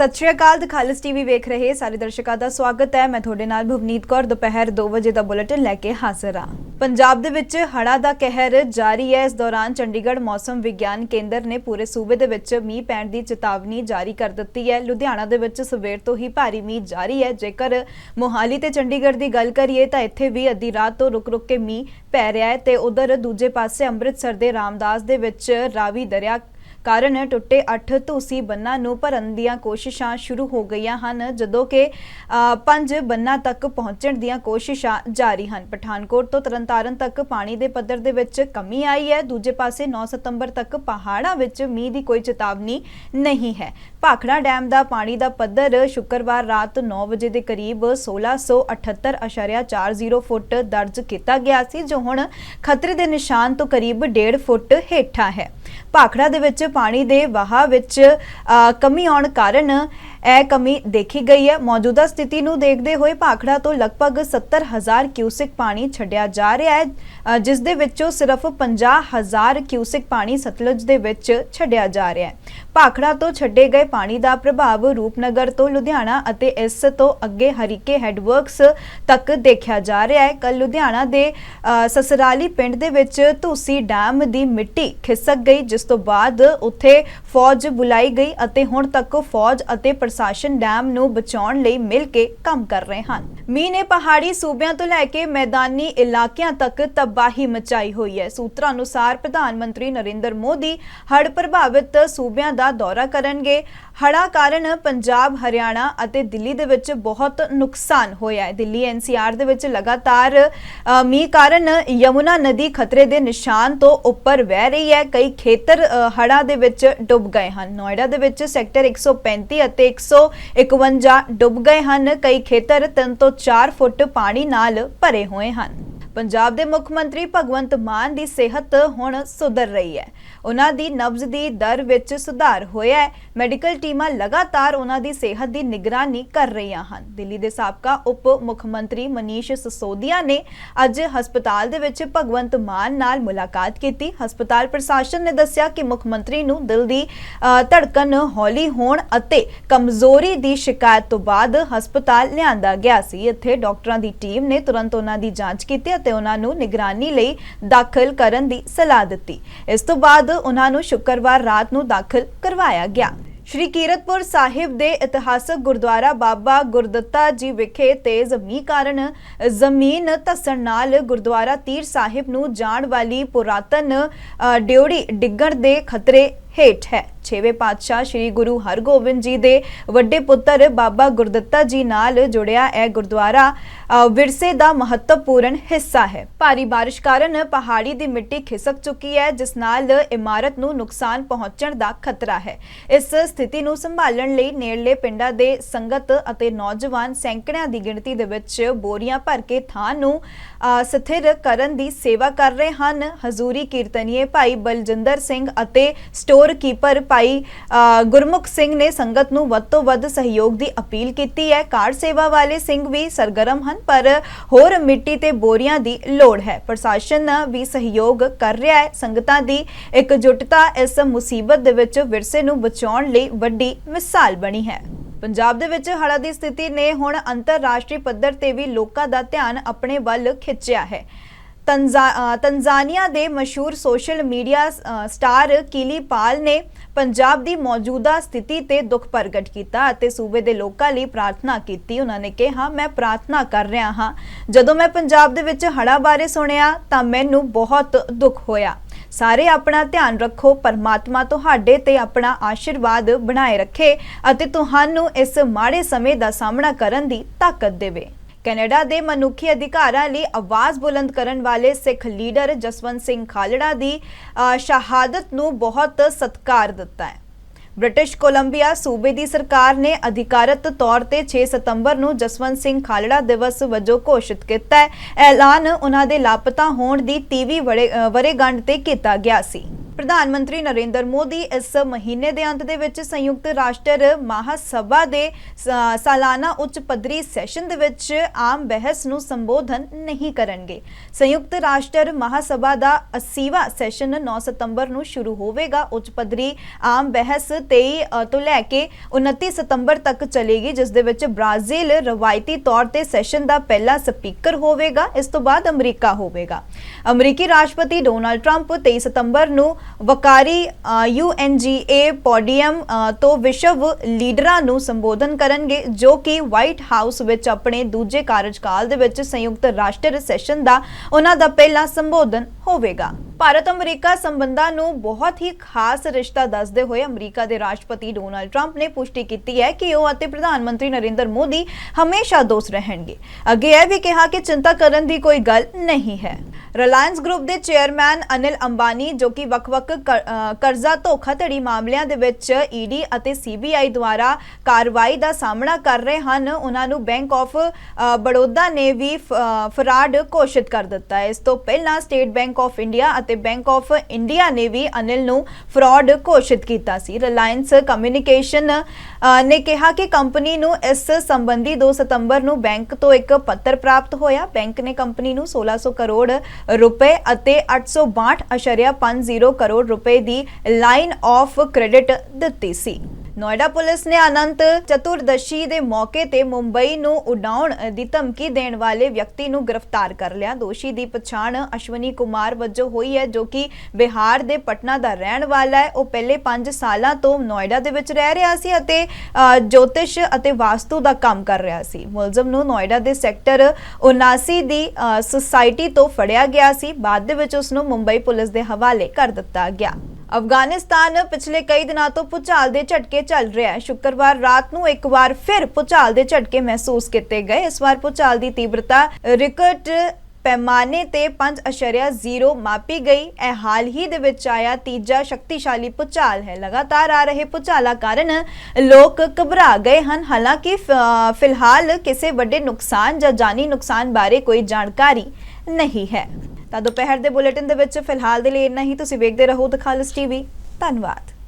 ਸਤਿ ਸ਼੍ਰੀ ਅਕਾਲ ਦਖਾਲਸ ਟੀਵੀ ਵੇਖ ਰਹੇ ਸਾਰੇ ਦਰਸ਼ਕਾਂ ਦਾ ਸਵਾਗਤ ਹੈ। ਮੈਂ ਤੁਹਾਡੇ ਨਾਲ ਭਵਨੀਤ ਕੌਰ। ਦੁਪਹਿਰ 2 ਵਜੇ ਦਾ ਬੁਲੇਟਿਨ ਲੈ ਕੇ ਹਾਜ਼ਰ ਹਾਂ। ਪੰਜਾਬ ਦੇ ਵਿੱਚ ਹੜ੍ਹਾਂ ਦਾ ਕਹਿਰ ਜਾਰੀ ਹੈ। ਇਸ ਦੌਰਾਨ ਚੰਡੀਗੜ੍ਹ ਮੌਸਮ ਵਿਗਿਆਨ ਕੇਂਦਰ ਨੇ ਪੂਰੇ ਸੂਬੇ ਦੇ ਵਿੱਚ ਮੀਂਹ ਪੈਣ ਦੀ ਚੇਤਾਵਨੀ ਜਾਰੀ ਕਰ ਦਿੱਤੀ ਹੈ। ਲੁਧਿਆਣਾ ਦੇ ਵਿੱਚ ਸਵੇਰ ਤੋਂ ਹੀ ਭਾਰੀ ਮੀਂਹ ਜਾਰੀ ਹੈ। ਜੇਕਰ ਮੋਹਾਲੀ ਤੇ ਚੰਡੀਗੜ੍ਹ ਦੀ ਗੱਲ ਕਰੀਏ ਤਾਂ ਇੱਥੇ ਵੀ ਅੱਧੀ ਰਾਤ ਤੋਂ ਰੁਕ-ਰੁਕ ਕੇ ਮੀਂਹ ਪੈ ਰਿਹਾ ਹੈ ਤੇ ਉਧਰ ਦੂਜੇ ਪਾਸੇ ਅੰਮ੍ਰਿਤਸਰ ਦੇ ਰਾਮਦਾਸ ਦੇ ਵਿੱਚ ਰਾਵੀ ਦਰਿਆ ਕਾਰਨ ਟੁੱਟੇ 8 ਧੂਸੀ ਬੰਨਾਂ ਨੂੰ ਭਰਨ ਦੀਆਂ ਕੋਸ਼ਿਸ਼ਾਂ ਸ਼ੁਰੂ ਹੋ ਗਈਆਂ ਹਨ ਜਦੋਂ ਕਿ ਅ, ਬੰਨਾਂ ਤੱਕ ਪਹੁੰਚਣ ਦੀਆਂ ਕੋਸ਼ਿਸ਼ਾਂ ਜਾਰੀ ਹਨ। ਪਠਾਨਕੋਟ ਤੋਂ ਤਰਨਤਾਰਨ ਤੱਕ ਪਾਣੀ ਦੇ ਪੱਧਰ ਦੇ ਵਿੱਚ ਕਮੀ ਆਈ ਹੈ। ਦੂਜੇ ਪਾਸੇ 9 ਸਤੰਬਰ ਤੱਕ ਪਹਾੜਾਂ ਵਿੱਚ ਮੀਂਹ ਦੀ ਕੋਈ ਚੇਤਾਵਨੀ ਨਹੀਂ ਹੈ। ਭਾਖੜਾ ਡੈਮ ਦਾ ਪਾਣੀ ਦਾ ਪੱਧਰ ਸ਼ੁੱਕਰਵਾਰ ਰਾਤ 9 ਵਜੇ ਦੇ ਕਰੀਬ 1678.40 ਫੁੱਟ ਦਰਜ ਕੀਤਾ ਗਿਆ ਸੀ ਜੋ ਹੁਣ ਖਤਰੇ ਦੇ ਨਿਸ਼ਾਨ ਤੋਂ ਕਰੀਬ 1.5 ਫੁੱਟ ਹੇਠਾਂ ਹੈ। ਭਾਖੜਾ ਦੇ ਵਿੱਚ ਪਾਣੀ ਦੇ ਵਹਾਅ ਵਿੱਚ ਕਮੀ ਆਉਣ ਕਾਰਨ ਇਹ ਕਮੀ ਦੇਖੀ ਗਈ ਹੈ। ਮੌਜੂਦਾ ਸਥਿਤੀ ਨੂੰ ਦੇਖਦੇ ਹੋਏ ਭਾਖੜਾ ਤੋਂ ਲਗਭਗ 70000 ਕਿਊਸਿਕ ਪਾਣੀ ਛੱਡਿਆ ਜਾ ਰਿਹਾ ਹੈ ਜਿਸ ਦੇ ਵਿੱਚੋਂ ਸਿਰਫ 50000 ਕਿਊਸਿਕ ਪਾਣੀ ਸਤਲੁਜ ਦੇ ਵਿੱਚ ਛੱਡਿਆ ਜਾ ਰਿਹਾ ਹੈ। ਭਾਖੜਾ ਤੋਂ ਛੱਡੇ ਗਏ ਪਾਣੀ ਦਾ ਪ੍ਰਭਾਵ ਰੂਪਨਗਰ ਤੋਂ ਲੁਧਿਆਣਾ ਅਤੇ ਇਸ ਤੋਂ ਅੱਗੇ ਹਰੀਕੇ ਹੈਡਵਰਕਸ ਤੱਕ ਦੇਖਿਆ ਜਾ ਰਿਹਾ ਹੈ। ਕੱਲ ਲੁਧਿਆਣਾ ਦੇ ਸਸਰਾਲੀ ਪਿੰਡ ਦੇ ਵਿੱਚ ਧੂਸੀ ਡੈਮ ਦੀ ਮਿੱਟੀ ਖਿਸਕ ਗਈ, ਜਿਸ ਤੋਂ ਬਾਅਦ ਉੱਥੇ ਫੌਜ ਬੁਲਾਈ ਗਈ ਅਤੇ ਹੁਣ ਤੱਕ ਫੌਜ ਅਤੇ ਪ੍ਰਸ਼ਾਸਨ ਡੈਮ ਨੂੰ ਬਚਾਉਣ ਲਈ ਮਿਲ ਕੇ ਕੰਮ ਕਰ ਰਹੇ ਹਨ। ਮੀਂਹ ਨੇ ਪਹਾੜੀ ਸੂਬਿਆਂ ਤੋਂ ਲੈ ਕੇ ਮੈਦਾਨੀ ਇਲਾਕਿਆਂ ਤੱਕ ਤਬਾਹੀ ਮਚਾਈ ਹੋਈ ਹੈ। ਸੂਤਰਾਂ ਅਨੁਸਾਰ ਪ੍ਰਧਾਨ ਮੰਤਰੀ ਨਰਿੰਦਰ ਮੋਦੀ ਹੜ੍ਹ ਪ੍ਰਭਾਵਿਤ ਸੂਬਿਆਂ ਦਾ ਦੌਰਾ ਕਰਨਗੇ। ਹੜ੍ਹਾਂ ਕਾਰਨ ਪੰਜਾਬ ਹਰਿਆਣਾ ਅਤੇ ਦਿੱਲੀ ਦੇ ਵਿੱਚ ਬਹੁਤ ਨੁਕਸਾਨ ਹੋਇਆ ਹੈ। ਦਿੱਲੀ ਐਨਸੀਆਰ ਦੇ ਵਿੱਚ ਲਗਾਤਾਰ ਮੀਂਹ ਕਾਰਨ ਯਮੁਨਾ ਨਦੀ ਖਤਰੇ ਦੇ ਨਿਸ਼ਾਨ ਤੋਂ ਉੱਪਰ ਵਹਿ ਰਹੀ ਹੈ। ਕਈ ਖੇਤਰ ਅ, ਹੜ੍ਹਾਂ ਦੇ ਵਿੱਚ ਡੁੱਬ ਗਏ ਹਨ। ਨੋਇਡਾ ਦੇ ਵਿੱਚ ਸੈਕਟਰ 135 ਅਤੇ 151 ਡੁੱਬ ਗਏ ਹਨ। ਕਈ ਖੇਤਰ 3 ਤੋਂ 4 ਫੁੱਟ ਪਾਣੀ ਨਾਲ ਭਰੇ ਹੋਏ ਹਨ। ਪੰਜਾਬ ਦੇ ਮੁੱਖ ਮੰਤਰੀ ਭਗਵੰਤ ਮਾਨ ਦੀ ਸਿਹਤ ਹੁਣ ਸੁਧਰ ਰਹੀ ਹੈ। ਉਹਨਾਂ ਦੀ ਨਬਜ਼ ਦੀ ਦਰ ਵਿੱਚ ਸੁਧਾਰ ਹੋਇਆ ਹੈ। ਮੈਡੀਕਲ ਟੀਮਾਂ ਲਗਾਤਾਰ ਉਹਨਾਂ ਦੀ ਸਿਹਤ ਦੀ ਨਿਗਰਾਨੀ ਕਰ ਰਹੀਆਂ ਹਨ। ਦਿੱਲੀ ਦੇ ਸਾਬਕਾ ਉਪ ਮੁੱਖ ਮੰਤਰੀ ਮਨੀਸ਼ ਸਿਸੋਦੀਆ ਨੇ ਅੱਜ ਹਸਪਤਾਲ ਦੇ ਵਿੱਚ ਭਗਵੰਤ ਮਾਨ ਨਾਲ ਮੁਲਾਕਾਤ ਕੀਤੀ। ਹਸਪਤਾਲ ਪ੍ਰਸ਼ਾਸਨ ਨੇ ਦੱਸਿਆ ਕਿ ਮੁੱਖ ਮੰਤਰੀ ਨੂੰ ਦਿਲ ਦੀ ਅ, ਧੜਕਨ ਹੌਲੀ ਹੋਣ ਅਤੇ ਕਮਜ਼ੋਰੀ ਦੀ ਸ਼ਿਕਾਇਤ ਤੋਂ ਬਾਅਦ ਹਸਪਤਾਲ ਲਿਆਂਦਾ ਗਿਆ ਸੀ। ਇੱਥੇ ਡਾਕਟਰਾਂ ਦੀ ਟੀਮ ਨੇ ਤੁਰੰਤ ਉਹਨਾਂ ਦੀ ਜਾਂਚ ਕੀਤੀ ਅਤੇ ਉਹਨਾਂ ਨੂੰ ਨਿਗਰਾਨੀ ਲਈ ਦਾਖਲ ਕਰਨ ਦੀ ਸਲਾਹ ਦਿੱਤੀ। ਇਸ ਤੋਂ ਬਾਅਦ ਉਹਨਾਂ ਨੂੰ ਸ਼ੁੱਕਰਵਾਰ ਰਾਤ ਨੂੰ ਦਾਖਲ ਕਰਵਾਇਆ ਗਿਆ। ਸ਼੍ਰੀ ਕੀਰਤਪੁਰ ਸਾਹਿਬ ਦੇ ਇਤਿਹਾਸਕ ਗੁਰਦੁਆਰਾ ਬਾਬਾ ਗੁਰਦੱਤਾ ਜੀ ਵਿਖੇ ਤੇਜ਼ ਮੀਂਹ ਕਾਰਨ ਜ਼ਮੀਨ ਧਸਣ ਨਾਲ ਗੁਰਦੁਆਰਾ ਤੀਰ ਸਾਹਿਬ ਨੂੰ ਜਾਣ ਵਾਲੀ ਪੁਰਾਤਨ ਅ, ਡਿਉੜੀ ਡਿੱਗਣ ਦੇ ਖਤਰੇ ਹੇਠ ਹੈ। ਛੇਵੇਂ ਪਾਤਸ਼ਾਹ ਸ੍ਰੀ ਗੁਰੂ ਹਰਗੋਬਿੰਦ ਜੀ ਦੇ ਵੱਡੇ ਪੁੱਤਰ ਬਾਬਾ ਗੁਰਦੱਤਾ ਜੀ ਨਾਲ ਜੁੜਿਆ ਇਹ ਗੁਰਦੁਆਰਾ ਵਿਰਸੇ ਦਾ ਮਹੱਤਵਪੂਰਨ ਹਿੱਸਾ ਹੈ। ਭਾਰੀ ਬਾਰਿਸ਼ ਕਾਰਨ ਪਹਾੜੀ ਦੀ ਮਿੱਟੀ ਖਿਸਕ ਚੁੱਕੀ ਹੈ ਜਿਸ ਨਾਲ ਇਮਾਰਤ ਨੂੰ ਨੁਕਸਾਨ ਪਹੁੰਚਣ ਦਾ ਖਤਰਾ ਹੈ। ਇਸ ਸਥਿਤੀ ਨੂੰ ਸੰਭਾਲਣ ਲਈ ਨੇੜਲੇ ਪਿੰਡਾਂ ਦੇ ਸੰਗਤ ਅਤੇ ਨੌਜਵਾਨ ਸੈਂਕੜਿਆਂ ਦੀ ਗਿਣਤੀ ਦੇ ਵਿੱਚ ਬੋਰੀਆਂ ਭਰ ਕੇ ਥਾਂ ਨੂੰ ਅ, ਸਥਿਰ ਕਰਨ ਦੀ ਸੇਵਾ ਕਰ ਰਹੇ ਹਨ। ਹਜ਼ੂਰੀ ਕੀਰਤਨੀਏ ਭਾਈ ਬਲਜਿੰਦਰ ਸਿੰਘ ਅਤੇ ਸਟੋਰ ਕੀਪਰ ਭਾਈ ਅ, ਗੁਰਮੁਖ ਸਿੰਘ ਨੇ ਸੰਗਤ ਨੂੰ ਵੱਧ ਤੋਂ ਵੱਧ ਸਹਿਯੋਗ ਦੀ ਅਪੀਲ ਕੀਤੀ ਹੈ। ਕਾਰ ਸੇਵਾ ਵਾਲੇ ਸਿੰਘ ਵੀ ਸਰਗਰਮ ਹਨ ਪਰ ਹੋਰ ਮਿੱਟੀ ਤੇ ਬੋਰੀਆਂ ਦੀ ਲੋੜ ਹੈ। ਪ੍ਰਸ਼ਾਸਨ ਵੀ ਸਹਿਯੋਗ ਕਰ ਰਿਹਾ ਹੈ। ਸੰਗਤਾਂ ਦੀ ਇਕਜੁੱਟਤਾ ਇਸ ਮੁਸੀਬਤ ਦੇ ਵਿੱਚ ਵਿਰਸੇ ਨੂੰ ਬਚਾਉਣ ਲਈ ਵੱਡੀ ਮਿਸਾਲ ਬਣੀ ਹੈ। ਪੰਜਾਬ ਦੇ ਵਿੱਚ ਹੜ੍ਹਾਂ ਦੀ ਸਥਿਤੀ ਨੇ ਹੁਣ ਅੰਤਰਰਾਸ਼ਟਰੀ ਪੱਧਰ ਤੇ ਵੀ ਲੋਕਾਂ ਦਾ ਧਿਆਨ ਆਪਣੇ ਵੱਲ ਖਿੱਚਿਆ ਹੈ। ਤੰਜ਼ਾਨੀਆ ਦੇ ਮਸ਼ਹੂਰ social media star Kili Paul ਨੇ ਪੰਜਾਬ ਦੀ ਮੌਜੂਦਾ ਸਥਿਤੀ ਤੇ ਦੁੱਖ ਪ੍ਰਗਟ ਕੀਤਾ ਅਤੇ ਸੂਬੇ ਦੇ ਲੋਕਾਂ ਲਈ ਪ੍ਰਾਰਥਨਾ ਕੀਤੀ। ਉਹਨਾਂ ਨੇ ਕਿਹਾ, ਮੈਂ ਪ੍ਰਾਰਥਨਾ ਕਰ ਰਿਹਾ ਹਾਂ। ਜਦੋਂ ਮੈਂ ਪੰਜਾਬ ਦੇ ਵਿੱਚ ਹੜ੍ਹਾਂ ਬਾਰੇ ਸੁਣਿਆ, ਤਾਂ ਮੈਨੂੰ ਬਹੁਤ ਦੁੱਖ ਹੋਇਆ। ਸਾਰੇ ਆਪਣਾ ਧਿਆਨ ਰੱਖੋ, ਪਰਮਾਤਮਾ ਤੁਹਾਡੇ ਤੇ ਆਪਣਾ ਆਸ਼ੀਰਵਾਦ ਬਣਾਏ ਰੱਖੇ ਅਤੇ ਤੁਹਾਨੂੰ ਇਸ ਮਾੜੇ ਸਮੇਂ ਦਾ ਸਾਹਮਣਾ ਕਰਨ ਦੀ ਤਾਕਤ ਦੇਵੇ। ਕੈਨੇਡਾ ਦੇ ਮਨੁੱਖੀ ਅਧਿਕਾਰਾਂ ਲਈ ਆਵਾਜ਼ ਬੁਲੰਦ ਕਰਨ ਵਾਲੇ ਸਿੱਖ ਲੀਡਰ ਜਸਵੰਤ ਸਿੰਘ ਖਾਲੜਾ ਦੀ ਸ਼ਹਾਦਤ ਨੂੰ ਬਹੁਤ ਸਤਿਕਾਰ ਦਿੱਤਾ ਹੈ। ਬ੍ਰਿਟਿਸ਼ ਕੋਲੰਬੀਆ ਸੂਬੇ ਦੀ ਸਰਕਾਰ ਨੇ ਅਧਿਕਾਰਤ ਤੌਰ ਤੇ 6 ਸਤੰਬਰ ਨੂੰ ਜਸਵੰਤ ਸਿੰਘ ਖਾਲੜਾ ਦਿਵਸ ਵਜੋਂ ਘੋਸ਼ਿਤ ਕੀਤਾ ਹੈ। ਐਲਾਨ ਉਹਨਾਂ ਦੇ ਲਾਪਤਾ ਹੋਣ ਦੀ 30ਵੀਂ ਵਰੇ- ਅ, ਤੇ ਕੀਤਾ ਗਿਆ ਸੀ। ਪ੍ਰਧਾਨ ਮੰਤਰੀ ਨਰਿੰਦਰ ਮੋਦੀ ਇਸ ਮਹੀਨੇ ਦੇ ਅੰਤ ਦੇ ਵਿੱਚ ਸੰਯੁਕਤ ਰਾਸ਼ਟਰ ਮਹਾਸਭਾ ਦੇ ਸਾਲਾਨਾ ਉੱਚ ਪੱਧਰੀ ਸੈਸ਼ਨ ਦੇ ਵਿੱਚ ਆਮ ਬਹਿਸ ਨੂੰ ਸੰਬੋਧਨ ਨਹੀਂ ਕਰਨਗੇ। ਸੰਯੁਕਤ ਰਾਸ਼ਟਰ ਮਹਾਸਭਾ ਦਾ 80ਵਾਂ ਸੈਸ਼ਨ 9 ਸਤੰਬਰ ਨੂੰ ਸ਼ੁਰੂ ਹੋਵੇਗਾ। ਉੱਚ ਪੱਧਰੀ ਆਮ ਬਹਿਸ 23 ਤੋਂ ਲੈ ਕੇ 29 ਸਤੰਬਰ ਤੱਕ ਚੱਲੇਗੀ, ਜਿਸ ਦੇ ਵਿੱਚ ਬ੍ਰਾਜ਼ੀਲ ਰਵਾਇਤੀ ਤੌਰ ਤੇ ਸੈਸ਼ਨ ਦਾ ਪਹਿਲਾ ਸਪੀਕਰ ਹੋਵੇਗਾ। ਇਸ ਤੋਂ ਬਾਅਦ ਅਮਰੀਕਾ ਹੋਵੇਗਾ। ਅਮਰੀਕੀ ਰਾਸ਼ਟਰਪਤੀ ਡੋਨਾਲਡ ਟਰੰਪ 23 ਸਤੰਬਰ ਨੂੰ ਵਕਾਰੀ ਯੂਐਨਜੀਏ ਪੋਡੀਅਮ ਤੋਂ ਵਿਸ਼ਵ ਲੀਡਰਾਂ ਨੂੰ ਸੰਬੋਧਨ ਕਰਨਗੇ, ਜੋ ਕਿ ਵਾਈਟ ਹਾਊਸ ਵਿੱਚ ਆਪਣੇ ਦੂਜੇ ਕਾਰਜਕਾਲ ਦੇ ਵਿੱਚ ਸੰਯੁਕਤ ਰਾਸ਼ਟਰ ਸੈਸ਼ਨ ਦਾ ਉਹਨਾਂ ਦਾ ਪਹਿਲਾ ਸੰਬੋਧਨ ਹੋਵੇਗਾ। ਭਾਰਤ ਅਮਰੀਕਾ ਸੰਬੰਧਾਂ ਨੂੰ ਬਹੁਤ ਹੀ ਖਾਸ ਰਿਸ਼ਤਾ ਦੱਸਦੇ ਹੋਏ ਅਮਰੀਕਾ ਦੇ ਰਾਸ਼ਟਰਪਤੀ ਡੋਨਾਲਡ ਟਰੰਪ ਨੇ ਪੁਸ਼ਟੀ ਕੀਤੀ ਹੈ ਕਿ ਉਹ ਅਤੇ ਪ੍ਰਧਾਨ ਮੰਤਰੀ ਨਰਿੰਦਰ ਮੋਦੀ ਹਮੇਸ਼ਾ ਦੋਸਤ ਰਹਿਣਗੇ। ਅੱਗੇ ਇਹ ਵੀ ਕਿਹਾ ਕਿ ਚਿੰਤਾ ਕਰਨ ਦੀ ਕੋਈ ਗੱਲ ਨਹੀਂ ਹੈ। ਰਿਲਾਇੰਸ ਗਰੁੱਪ ਦੇ ਚੇਅਰਮੈਨ ਅਨਿਲ ਅੰਬਾਨੀ, ਜੋ ਕਿ ਵੱਖ-ਵੱਖ ਕਰਜ਼ਾ ਧੋਖਾਧੜੀ ਮਾਮਲਿਆਂ ਦੇ ਵਿੱਚ ਈਡੀ ਅਤੇ ਸੀਬੀਆਈ ਦੁਆਰਾ ਕਾਰਵਾਈ ਦਾ ਸਾਹਮਣਾ ਕਰ ਰਹੇ ਹਨ, ਉਹਨਾਂ ਨੂੰ ਬੈਂਕ ਆਫ ਬੜੌਦਾ ਨੇ ਵੀ ਫਰਾਡ ਘੋਸ਼ਿਤ ਕਰ ਦਿੱਤਾ ਹੈ। ਇਸ ਤੋਂ ਪਹਿਲਾਂ ਸਟੇਟ ਬੈਂਕ ਆਫ ਇੰਡੀਆ ਅਤੇ ਬੈਂਕ ਆਫ ਇੰਡੀਆ ਨੇ ਵੀ ਅਨਿਲ ਨੂੰ ਫਰਾਡ ਘੋਸ਼ਿਤ ਕੀਤਾ ਸੀ। ਰਿਲਾਇੰਸ ਕਮਿਊਨੀਕੇਸ਼ਨ ਨੇ ਕਿਹਾ ਕਿ ਕੰਪਨੀ ਨੂੰ ਇਸ ਸੰਬੰਧੀ 2 ਸਤੰਬਰ ਨੂੰ ਬੈਂਕ ਤੋਂ ਇੱਕ ਪੱਤਰ ਪ੍ਰਾਪਤ ਹੋਇਆ। ਬੈਂਕ ਨੇ ਕੰਪਨੀ ਨੂੰ 1600 ਕਰੋੜ ਰੁਪਏ ਅਤੇ 862.50 ਕਰੋੜ ਰੁਪਏ ਦੀ ਲਾਈਨ ਆਫ ਕ੍ਰੈਡਿਟ ਦਿੱਤੀ ਸੀ। ਨੋਇਡਾ ਪੁਲਿਸ ਨੇ ਅਨੰਤ ਚਤੁਰਦਸ਼ੀ ਦੇ ਮੌਕੇ ਤੇ ਮੁੰਬਈ ਨੂੰ ਉਡਾਉਣ ਦੀ ਧਮਕੀ ਦੇਣ ਵਾਲੇ ਵਿਅਕਤੀ ਨੂੰ ਗ੍ਰਿਫਤਾਰ ਕਰ ਲਿਆ। ਦੋਸ਼ੀ ਦੀ ਪਛਾਣ ਅਸ਼ਵਨੀ ਕੁਮਾਰ ਵਜੋਂ ਹੋਈ ਹੈ, ਜੋ ਕਿ ਬਿਹਾਰ ਦੇ ਪਟਨਾ ਦਾ ਰਹਿਣ ਵਾਲਾ ਹੈ। ਉਹ ਪਹਿਲੇ 5 ਸਾਲਾਂ ਤੋਂ ਨੋਇਡਾ ਦੇ ਵਿੱਚ ਰਹਿ ਰਿਹਾ ਸੀ ਅਤੇ ਜੋਤਿਸ਼ ਅਤੇ ਵਾਸਤੂ ਦਾ ਕੰਮ ਕਰ ਰਿਹਾ ਸੀ। ਮੁਲਜ਼ਮ ਨੂੰ ਨੋਇਡਾ ਦੇ ਸੈਕਟਰ 79 ਦੀ ਸੁਸਾਇਟੀ ਤੋਂ ਫੜਿਆ ਗਿਆ ਸੀ। ਬਾਅਦ ਦੇ ਵਿੱਚ ਉਸ ਨੂੰ ਮੁੰਬਈ ਪੁਲਿਸ ਦੇ ਹਵਾਲੇ ਕਰ ਦਿੱਤਾ ਗਿਆ। ਅਫਗਾਨਿਸਤਾਨ ਪਿਛਲੇ ਕਈ ਦਿਨਾਂ ਤੋਂ ਭੂਚਾਲ ਦੇ ਝਟਕੇ ਚੱਲ ਰਿਹਾ ਹੈ। ਸ਼ੁੱਕਰਵਾਰ ਰਾਤ ਨੂੰ ਇੱਕ ਵਾਰ ਫਿਰ ਭੂਚਾਲ ਦੇ ਝਟਕੇ ਮਹਿਸੂਸ ਕੀਤੇ ਗਏ। ਇਸ ਵਾਰ ਭੂਚਾਲ ਦੀ ਤੀਬਰਤਾ ਰਿਕਟ ਪੈਮਾਨੇ ਤੇ 5.0 ਮਾਪੀ ਗਈ। ਇਹ ਹਾਲ ਹੀ ਦੇ ਵਿੱਚ ਆਇਆ। ਤੀਜਾ ਸ਼ਕਤੀਸ਼ਾਲੀ ਭੂਚਾਲ ਹੈ। ਲਗਾਤਾਰ ਆ ਰਹੇ ਭੂਚਾਲਾਂ ਕਾਰਨ ਲੋਕ ਘਬਰਾ ਗਏ ਹਨ। ਹਾਲਾਂਕਿ ਫਿਲਹਾਲ ਕਿਸੇ ਵੱਡੇ ਨੁਕਸਾਨ ਜਾਂ ਜਾਨੀ ਨੁਕਸਾਨ ਬਾਰੇ ਕੋਈ ਜਾਣਕਾਰੀ ਨਹੀਂ ਹੈ। ਤਾਂ ਦੁਪਹਿਰ ਦੇ ਬੁਲੇਟਿਨ ਦੇ ਵਿੱਚ ਫਿਲਹਾਲ ਦੇ ਲਈ ਇੰਨਾ ਹੀ। ਤੁਸੀਂ ਵੇਖਦੇ ਰਹੋ ਦਖਾਲਸ ਟੀਵੀ। ਧੰਨਵਾਦ।